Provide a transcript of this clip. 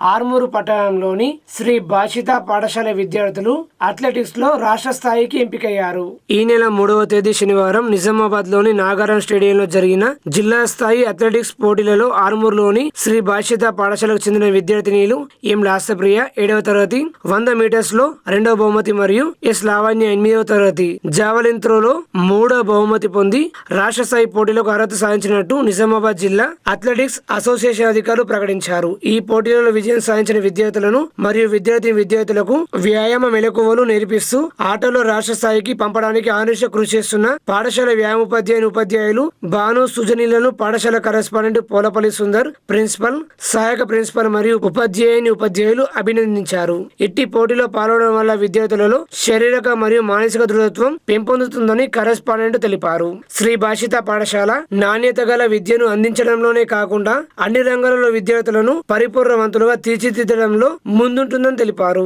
ఆర్మూరు పట్టణంలోని శ్రీ భాషిత పాఠశాల విద్యార్థులు అథ్లెటిక్స్లో రాష్ట్ర స్థాయికి ఎంపికయ్యారు. ఈ నెల మూడవ తేదీ శనివారం నిజామాబాద్లోని నాగారం స్టేడియంలో జరిగిన జిల్లా స్థాయి అథ్లెటిక్స్ పోటీలలో ఆర్మూరులోని శ్రీ భాషిత పాఠశాలకు చెందిన విద్యార్థినీలు ఎం లాస్యప్రియ ఏడవ తరగతి వంద మీటర్స్లో రెండవ బహుమతి మరియు ఎస్ లావణ్య ఎనిమిదవ తరగతి. జావలిన్ త్రోలో మూడవ బహుమతి పొంది రాష్ట్ర స్థాయి పోటీలకు అర్హత సాధించినట్టు నిజామాబాద్ జిల్లా అథ్లెటిక్స్ అసోసియేషన్ అధికారులు ప్రకటించారు. ఈ పోటీలలో విజయం సాధించిన విద్యార్థులను మరియు విద్యార్థి విద్యార్థులకు వ్యాయామ మెలకువలు నేర్పిస్తూ ఆటలో రాష్ట్ర స్థాయికి పంపడానికి ఆనుష కృషి చేస్తున్న పాఠశాల వ్యాయామోపాధ్యాయుని ఉపాధ్యాయులు భాను సుజనీలను పాఠశాల కరెస్పాండెంట్ పోలపల్లి సుందర్ ప్రిన్సిపల్ సహాయక ప్రిన్సిపల్ మరియు ఉపాధ్యాయుని ఉపాధ్యాయులు అభినందించారు. ఇట్టి పోటీలో పాల్గొనడం వల్ల విద్యార్థులలో శారీరక మరియు మానసిక దృఢత్వం పెంపొందుతుందని కరెస్పాండెంట్ తెలిపారు. శ్రీ భాషిత పాఠశాల నాణ్యత గల విద్యను అందించడంలోనే కాకుండా అన్ని రంగాలలో విద్యార్థులను పరిపూర్ణవంతులుగా తీర్చిదిద్దడంలో ముందుంటుందని తెలిపారు.